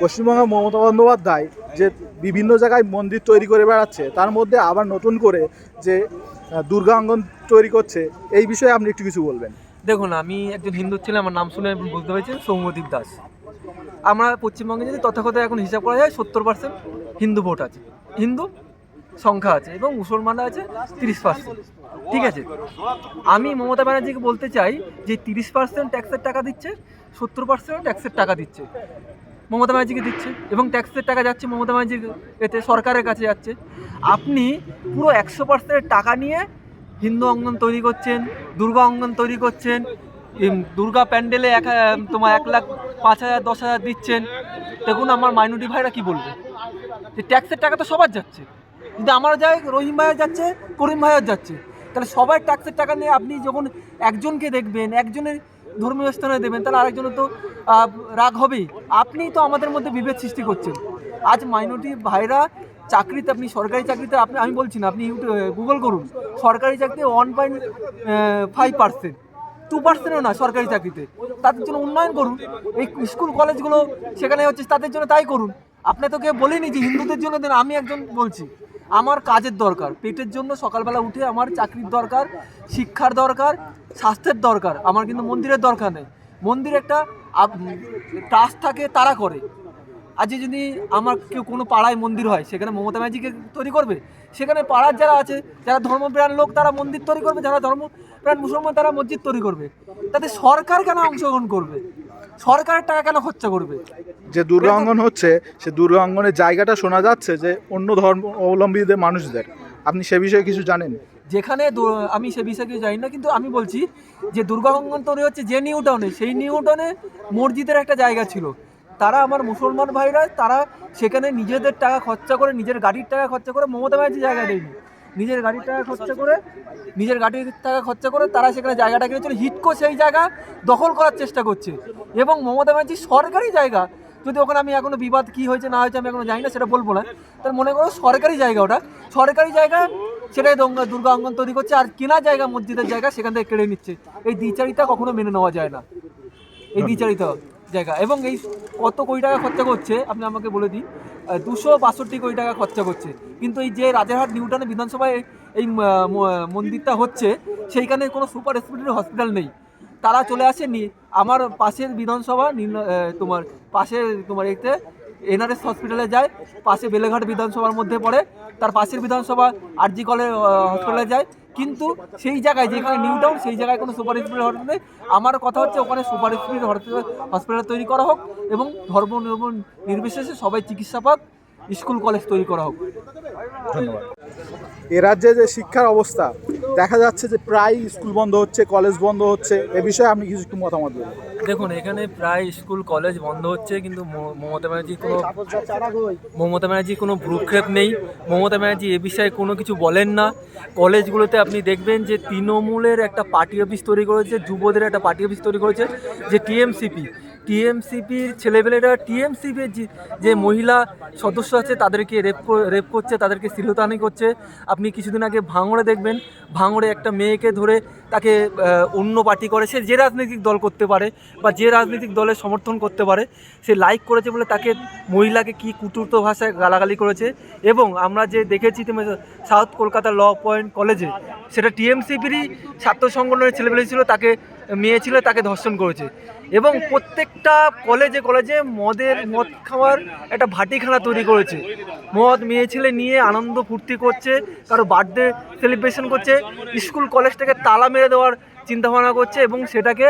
পশ্চিমবঙ্গের মমতা বন্দ্যোপাধ্যায় যে বিভিন্ন জায়গায় মন্দির তৈরি করে বেড়াচ্ছে, তার মধ্যে আবার নতুন করে যে দুর্গাঙ্গন তৈরি করছে, এই বিষয়ে আপনি একটু কিছু বলবেন। দেখুন, আমি একজন হিন্দু ছেলে, আমার নাম শুনে বুঝতে পেরেছেন, সৌম্যদীপ দাস। আমরা পশ্চিমবঙ্গে যদি তথাকথা এখন হিসাব করা যায়, সত্তর পার্সেন্ট হিন্দু ভোট আছে। হিন্দু সংখ্যা আছে এবং মুসলমানরা আছে তিরিশ পার্সেন্ট ঠিক আছে? আমি মমতা ব্যানার্জিকে বলতে চাই যে, তিরিশ পার্সেন্ট ট্যাক্সের টাকা দিচ্ছে, সত্তর পার্সেন্ট ট্যাক্সের টাকা দিচ্ছে। মমতা ব্যানার্জিকে দিচ্ছে এবং ট্যাক্সের টাকা যাচ্ছে মমতা ব্যানার্জির এতে সরকারের কাছে যাচ্ছে। আপনি পুরো একশো পার্সেন্টের টাকা নিয়ে হিন্দু অঙ্গন তৈরি করছেন, দুর্গা অঙ্গন তৈরি করছেন দুর্গা প্যান্ডেলে এক তোমার এক লাখ পাঁচ হাজার, দশ হাজার দিচ্ছেন। দেখুন আমার মাইনরিটি ভাইরা কী বলবে? যে ট্যাক্সের টাকা তো সবার যাচ্ছে। কিন্তু আমার যায় রহিম ভাইয়ের যাচ্ছে, করিম ভাইয়ের যাচ্ছে। তাহলে সবাই ট্যাক্সের টাকা নিয়ে আপনি যখন একজনকে দেখবেন, একজনের ধর্মীয় স্থানে দেবেন, তাহলে আরেকজনের তো রাগ হবেই। আপনি তো আমাদের মধ্যে বিভেদ সৃষ্টি করছেন। আজ মাইনরিটি ভাইরা চাকরিতে, আপনি সরকারি চাকরিতে, আপনি, আমি বলছি না, আপনি গুগল করুন। সরকারি চাকরিতে one point five percent two পার্সেন্টও না সরকারি চাকরিতে। তাদের জন্য উন্নয়ন করুন। এই স্কুল কলেজগুলো সেখানে হচ্ছে, তাদের জন্য তাই করুন। আপনি তো কেউ বলেনি যে হিন্দুদের জন্য দেন, আমি একজন বলছি। আমার কাজের দরকার, পেটের জন্য সকালবেলা উঠে আমার চাকরির দরকার, শিক্ষার দরকার, স্বাস্থ্যের দরকার, আমার কিন্তু মন্দিরের দরকার নেই। মন্দির একটা ট্রাস্ট থাকে, তারা করে। আজ যদি আমার কেউ কোনো পাড়ায় মন্দির হয়, সেখানে মমতা ব্যানার্জিকে তৈরি করবে, সেখানে পাড়ার যারা আছে, যারা ধর্মপ্রাণ লোক, তারা মন্দির তৈরি করবে, যারা ধর্মপ্রাণ মুসলমান, তারা মসজিদ তৈরি করবে। তাতে সরকার কেন অংশগ্রহণ করবে? সরকারের টাকা কেন খরচা করবে? যে দুর্গাঙ্গন হচ্ছে সে দুর্গাঙ্গনের জায়গাটা শোনা যাচ্ছে যে অন্য ধর্ম অবলম্বীদের মানুষদের। আপনি সে বিষয়ে কিছু জানেন? যেখানে আমি সে বিষয়ে কিছু জানি না কিন্তু আমি বলছি যে দুর্গা অঙ্গন তৈরি হচ্ছে যে নিউ টাউনে সেই নিউ টাউনে মসজিদের একটা জায়গা ছিল। তারা আমার মুসলমান ভাইরা তারা সেখানে নিজেদের টাকা খরচা করে নিজের গাড়ির টাকা খরচা করে মমতা ব্যানার্জি জায়গা দেয়নি। নিজের গাড়ির টাকা খরচা করে নিজের গাড়ির টাকা খরচা করে তারা সেখানে জায়গাটা কিনেছিল হিটকো সেই জায়গা দখল করার চেষ্টা করছে। এবং মমতা ব্যানার্জি সরকারি জায়গা। যদি ওখানে আমি এখনও বিবাদ কি হয়েছে না হয়েছে আমি এখনও জানি না সেটা বলব না। তার মনে করো সরকারি জায়গা ওটা। সরকারি জায়গা সেটাই দঙ্গা দুর্গা অঙ্গন তৈরি করছে আর কেনা জায়গা মসজিদের জায়গা সেখান থেকে কেড়ে নিচ্ছে। এই দ্বিচারিতা কখনো মেনে নেওয়া যায় না। এই দ্বিচারিত জায়গা। এবং এই কত কোটি টাকা খরচা করছে আপনি আমাকে বলে দিন। দুশো বাষট্টি কোটি টাকা খরচা করছে। কিন্তু এই যে রাজারহাট, নিউটাউনে বিধানসভায় এই মন্দিরটা হচ্ছে, সেইখানে কোনো সুপার স্পেশালিটি হসপিটাল নেই। তারা চলে আসেনি আমার পাশের বিধানসভা তোমার পাশের তোমার এতে এনআরএস হসপিটালে যায়, পাশে বেলেঘাট বিধানসভার মধ্যে পড়ে, তার পাশের বিধানসভা আরজি কলেজ হসপিটালে যায় কিন্তু সেই জায়গায়, যেখানে নিউ টাউন সেই জায়গায় কোনো সুপার স্পেশাল হসপিটাল নেই। আমার কথা হচ্ছে ওখানে সুপার স্পেশাল হসপিটাল তৈরি করা হোক এবং ধর্ম নির্ম- নির্বিশেষে সবাই চিকিৎসা পাক স্কুল কলেজ তৈরি করা হোক। ধন্যবাদ। এ রাজ্যে যে শিক্ষার অবস্থা, দেখা যাচ্ছে যে প্রায় স্কুল বন্ধ হচ্ছে কলেজ বন্ধ হচ্ছে, এ বিষয়ে আপনি কিছু একটু মতামত দেবেন। দেখুন, এখানে প্রায় স্কুল, কলেজ বন্ধ হচ্ছে, কিন্তু মমতা ব্যানার্জি কোনো মমতা ব্যানার্জি কোনো ভ্রুক্ষেপ নেই। মমতা ব্যানার্জি এ বিষয়ে কোনো কিছু বলেন না। কলেজগুলোতে আপনি দেখবেন যে তৃণমূলের একটা পার্টি অফিস তৈরি করেছে, যুবদের একটা পার্টি অফিস তৈরি করেছে, যে টিএমসিপি। টিএমসিপির ছেলেপেলেরা টিএমসিপির যে মহিলা সদস্য আছে, তাদেরকে রেপ রেপ করছে, তাদেরকে শ্লীলতাহানি করছে। আপনি কিছুদিন আগে ভাঙড়ে দেখবেন, ভাঙড়ে একটা মেয়েকে ধরে তাকে অন্য পার্টি করে, সে যে রাজনৈতিক দল করতে পারে বা যে রাজনৈতিক দলের সমর্থন করতে পারে, সে লাইক করেছে বলে তাকে মহিলাকে কি কুতুর্থ ভাষায় গালাগালি করেছে। এবং আমরা যে দেখেছি তুমি সাউথ কলকাতা ল পয়েন্ট কলেজে সেটা টিএমসিপিরই ছাত্র সংগঠনের ছেলেপেলে ছিল, তাকে মেয়ে ছিল, তাকে ধর্ষণ করেছে। এবং প্রত্যেকটা কলেজে কলেজে মদের মদ খাওয়ার একটা ভাটিখানা তৈরি করেছে। মদ মেয়ে ছেলে নিয়ে আনন্দ ফুর্তি করছে, কারও বার্থডে সেলিব্রেশন করছে স্কুল কলেজটাকে তালা মেরে দেওয়ার চিন্তাভাবনা করছে এবং সেটাকে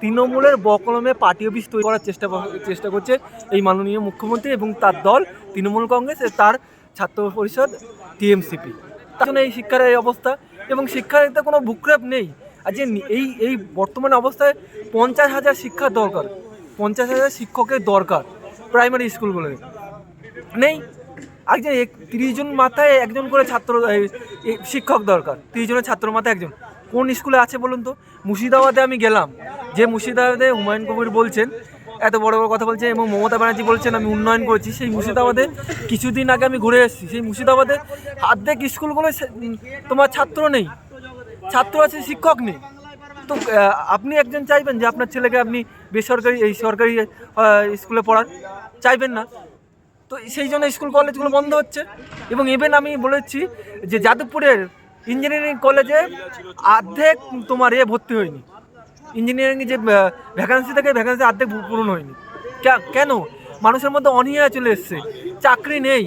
তৃণমূলের বকলমে পার্টি অফিস তৈরি করার চেষ্টা চেষ্টা করছে এই মাননীয় মুখ্যমন্ত্রী এবং তার দল, তৃণমূল কংগ্রেস তার ছাত্র পরিষদ টিএমসিপি তার জন্য এই শিক্ষার এই অবস্থা এবং শিক্ষার এতে কোনো ভূক্ষেপ নেই। আর যে এই এই বর্তমান অবস্থায় পঞ্চাশ হাজার শিক্ষার দরকার। পঞ্চাশ হাজার শিক্ষকের দরকার প্রাইমারি স্কুলগুলোতে নেই। যে তিরিশ জন মাথায় একজন করে ছাত্র শিক্ষক দরকার। তিরিশ জনের ছাত্র মাথায় একজন। কোন স্কুলে আছে বলুন তো? মুর্শিদাবাদে আমি গেলাম। যে মুর্শিদাবাদে হুমায়ুন কবির বলছেন, এত বড় বড় কথা বলছে এবং মমতা ব্যানার্জি বলছেন, আমি উন্নয়ন করেছি। সেই মুর্শিদাবাদে কিছুদিন আগে আমি ঘুরে এসেছি। সেই মুর্শিদাবাদে অর্ধেক স্কুলগুলো তোমার ছাত্র নেই। ছাত্র আছে শিক্ষক নেই। তো আপনি একজন চাইবেন যে আপনার ছেলেকে আপনি বেসরকারি, এই সরকারি স্কুলে পড়ান? চাইবেন না। তো সেই জন্য স্কুল কলেজগুলো বন্ধ হচ্ছে। এবং ইভেন আমি বলেছি যে যাদবপুরের ইঞ্জিনিয়ারিং কলেজে অর্ধেক তোমার এ ভর্তি হয়নি। ইঞ্জিনিয়ারিং যে ভ্যাকান্সি থেকে ভ্যাকান্সি অর্ধেক পূরণ হয়নি। কেন? মানুষের মধ্যে অনীহা চলে এসছে। চাকরি নেই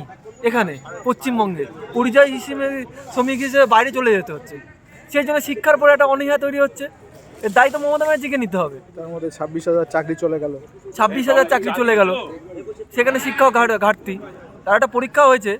এখানে, পশ্চিমবঙ্গে। পরিযায়ী হিসেবে, শ্রমিক হিসেবে বাইরে চলে যেতে হচ্ছে। সেই জন্য শিক্ষার পরে একটা অনীহা তৈরি হচ্ছে। এর দায়িত্ব মমতা ব্যানার্জিকে নিতে হবে। তার মধ্যে ছাব্বিশ হাজার চাকরি চলে গেল। ছাব্বিশ হাজার চাকরি চলে গেল। সেখানে শিক্ষাও ঘাট- ঘাটতি। তার একটা পরীক্ষা হয়েছে।